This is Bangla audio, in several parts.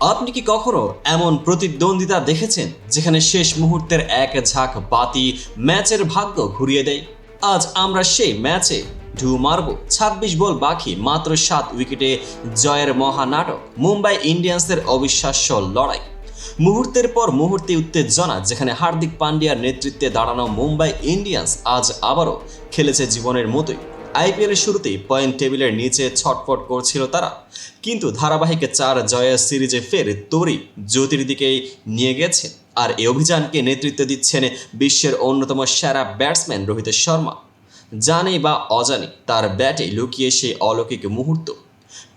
আপনি কি কখনো এমন প্রতিদ্বন্দ্বিতা দেখেছেন যেখানে শেষ মুহূর্তের এক ঝাঁক বাতি ম্যাচের ভাগ্য ঘুরিয়ে দেয়? আজ আমরা সেই ম্যাচে ঢু মারব ছাব্বিশ বল বাকি মাত্র সাত উইকেটে জয়ের মহানাটক মুম্বাই ইন্ডিয়ান্সের অবিশ্বাস্য লড়াই। মুহূর্তের পর মুহূর্তে উত্তেজনা যেখানে হার্দিক পান্ডিয়ার নেতৃত্বে দাঁড়ানো মুম্বাই ইন্ডিয়ান্স আজ আবারও খেলেছে জীবনের মতোই। আইপিএলের শুরুতেই পয়েন্ট টেবিলের নিচে ছটফট করছিল তারা। কিন্তু ধারাবাহিক চার জয়ের সিরিজে ফের তরি জ্যোতির দিকেই নিয়ে গেছে। আর এই অভিযানকে নেতৃত্ব দিচ্ছেন বিশ্বের অন্যতম সেরা ব্যাটসম্যান রোহিত শর্মা। জানে বা অজানে তার ব্যাটে লুকিয়ে সেই অলৌকিক মুহূর্ত।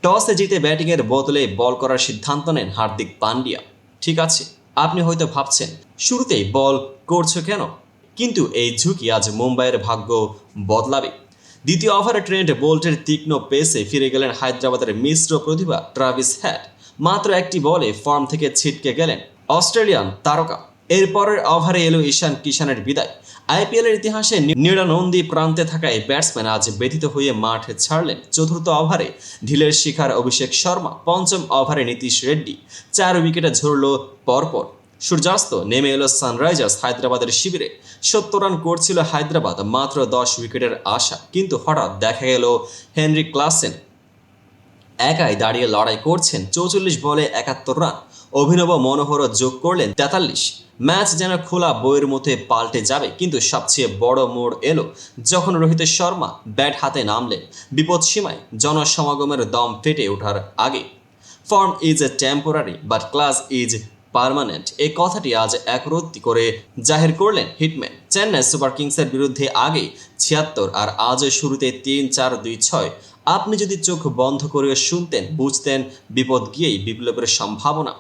টসে জিতে ব্যাটিংয়ের বদলে বল করার সিদ্ধান্ত নেন হার্দিক পান্ডিয়া। ঠিক আছে, আপনি হয়তো ভাবছেন, শুরুতেই বল করছ কেন? কিন্তু এই ঝুঁকি আজ মুম্বাইয়ের ভাগ্য বদলাবে। দ্বিতীয় ওভারে ট্রেন্ট বোল্টের তীক্ষ্ণ পেসে ফিরে গেলেন হায়দ্রাবাদের মিশ্র প্রতিভা ট্রাভিস হ্যাট। মাত্র একটি বলে ফর্ম থেকে ছিটকে গেলেন অস্ট্রেলিয়ান তারকা। এরপরের ওভারে এলো ঈশান কিষানের বিদায়। আইপিএলের ইতিহাসে নিরানন্দী প্রান্তে থাকা এই ব্যাটসম্যান আজ ব্যথিত হয়ে মাঠে ছাড়লেন। চতুর্থ ওভারে ঢিলের শিখার অভিষেক শর্মা, পঞ্চম ওভারে নীতিশ রেড্ডি। চার উইকেটে ঝরল পরপর। সূর্যাস্ত নেমে এলো সানরাইজার্স হায়দ্রাবাদের শিবিরে। সত্তর রান করছিল হায়দ্রাবাদ, মাত্র দশ উইকেটের আশা। কিন্তু হঠাৎ দেখা গেল হেনরি ক্লাসেন একাই দাঁড়িয়ে লড়াই করছেন। চৌচল্লিশ বলে একাত্তর রান। অভিনব মনোহর যোগ করলেন তেতাল্লিশ। ম্যাচ যেন খোলা বইয়ের মধ্যে পাল্টে যাবে, কিন্তু সবচেয়ে বড় মোড় এলো যখন রোহিত শর্মা ব্যাট হাতে নামলেন বিপদ সীমায় জনসমাগমের দম ফেটে ওঠার আগে। Form is a temporary, but class is permanent এই কথাটি আজ একরত্তি করে জাহির করলেন হিটম্যান। চেন্নাই সুপার কিংসের বিরুদ্ধে আগে ছিয়াত্তর আর আজও শুরুতে তিন, চার, দুই, ছয়। আপনি যদি চোখ বন্ধ করে শুনতেন, বুঝতেন, বিপদ গিয়েই বিপ্লবের সম্ভাবনা।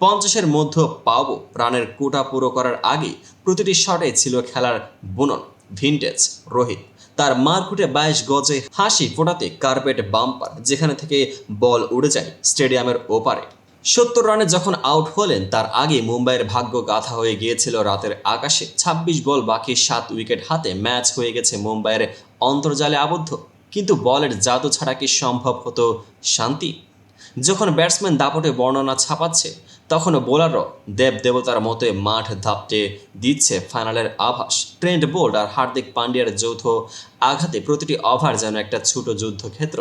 পঞ্চাশের মধ্যে পাবো প্রাণের কোটা পুরো করার আগে প্রতিটি শটে ছিল খেলার বুনন, ভিনটেজ, রোহিত। তার মারকুটে বাইশ গজে হাসি ফোটাতে কার্পেট বাম্পার, যেখানে থেকে বল উড়ে যায় স্টেডিয়ামের ওপারে। সত্তর রানে যখন আউট হলেন, তার আগে মুম্বাইয়ের ভাগ্য গাথা হয়ে গিয়েছিল রাতের আকাশে। ২৬ বল বাকি সাত উইকেট হাতে ম্যাচ হয়ে গেছে মুম্বাইয়ের অন্তর্জালে আবদ্ধ। কিন্তু বলের জাদু ছাড়া কি সম্ভব হতো শান্তি? যখন ব্যাটসম্যান দাপটে বর্ণনা ছাপাচ্ছে তখন বোলারও দেব দেবতার মতো মাঠ ধাপটে দিচ্ছে ফাইনালের আভাস। ট্রেন্ড বোল্ড আর হার্দিক পান্ডিয়ার যৌথ আঘাতে প্রতিটি ওভার যেন একটা ছোট যুদ্ধক্ষেত্র।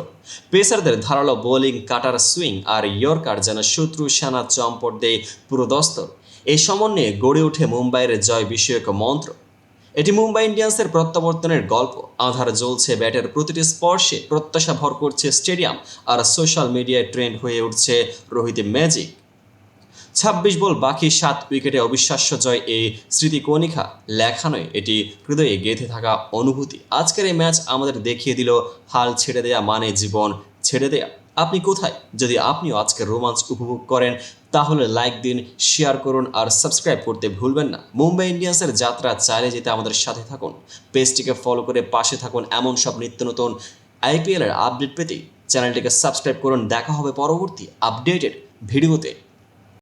পেসারদের ধারালো বোলিং, কাটার সুইং আর ইয়র্কার যেন শত্রু সেনা চম্পট দেয় পুরো দস্তর। এই সমন্বয়ে গড়ে ওঠে মুম্বাইয়ের জয় বিষয়ক মন্ত্র। এটি মুম্বাই ইন্ডিয়ান্সের প্রত্যাবর্তনের গল্প। আধার জ্বলছে ব্যাটের প্রতিটি স্পর্শে, প্রত্যাশা ভর করছে স্টেডিয়াম আর সোশ্যাল মিডিয়ায় ট্রেন্ড হয়ে উঠছে রোহিত ম্যাজিক। ছাব্বিশ বল বাকি সাত উইকেটে অবিশ্বাস্য জয় এই স্মৃতিকণিকা। লেখা নয় এটি হৃদয়ে গেঁথে থাকা অনুভূতি। আজকের এই ম্যাচ আমাদের দেখিয়ে দিল, হাল ছেড়ে দেয়া মানে জীবন ছেড়ে দেয়া। আপনি কোথায়? যদি আপনিও আজকের রোমাঞ্চ উপভোগ করেন, তাহলে লাইক দিন, শেয়ার করুন আর সাবস্ক্রাইব করতে ভুলবেন না। মুম্বাই ইন্ডিয়ান্সের যাত্রা চালিয়ে যেতে আমাদের সাথে থাকুন। পেজটিকে ফলো করে পাশে থাকুন এমন সব নিত্য নতুন আইপিএলের আপডেট পেতে। চ্যানেলটিকে সাবস্ক্রাইব করুন। দেখা হবে পরবর্তী আপডেটেড ভিডিওতে।